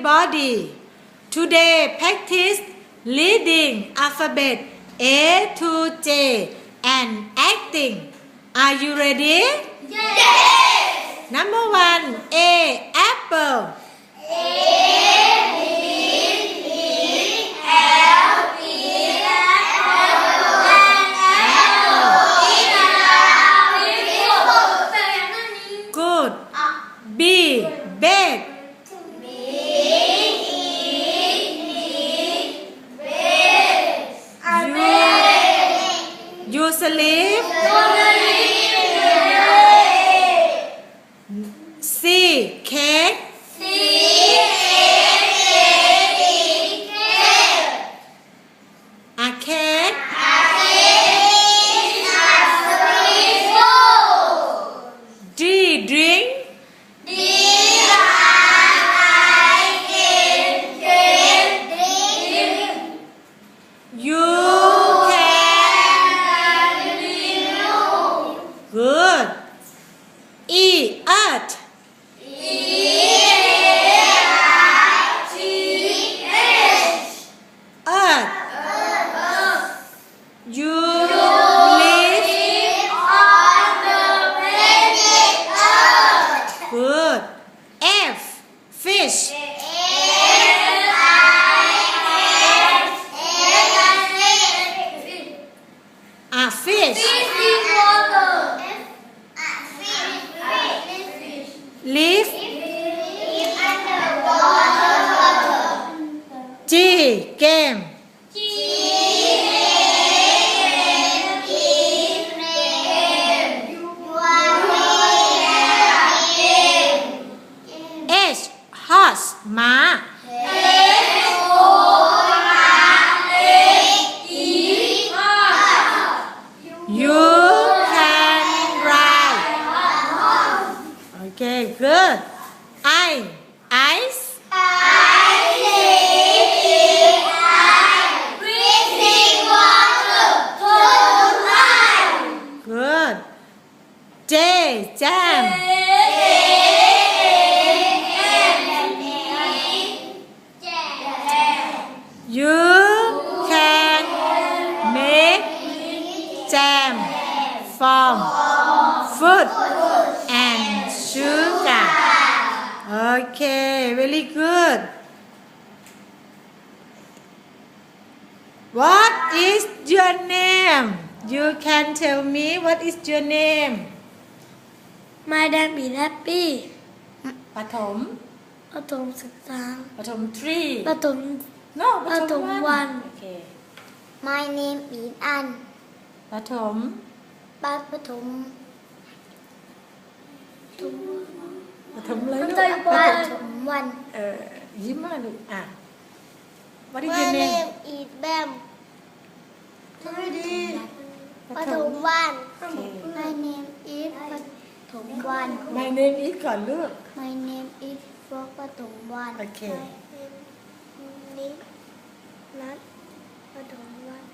everybody today practice reading alphabet A to J and acting are you ready Yes. number one A apple good B bed you sleep C cake G game. H horse ม้า You can ride. Okay, good. I from fruit and sugar. Okay, very good. What is your name? You can tell me what is your name? My name is Happy ปฐม ประถมศึกษา ปฐม three ประถม no ปฐ ปฐ ม ม one วัน โอเค My name is An ปฐม ปัดประถมปฐมเลยปลูกฐอะมปวัฐนมวัน เออยิ้มมาลูกอะ What is My your name name is Bam ทำไมดีประถมวันโอเค My name is ประถมวัน My name is ก่อนลูก My name is ฟอกประถมวันโอเค My name is นัทประถมวัน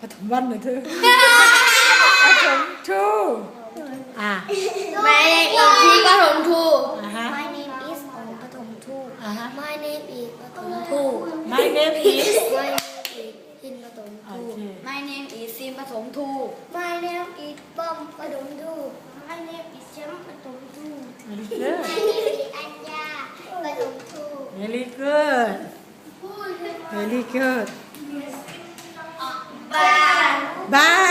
ปฐมวันเหรอเธอปฐม two อะ My name is พีประถมทูอะฮะ My name is โอปฐมทูอะฮะ My name is ปฐมทู My name is My name is หินปฐมโอทูเค My name is ซิมปฐมทู My name is ป้อมปฐมทู My name is แชมป์ปฐมทู very good My name is อัญญาปฐมทู very good very good บาย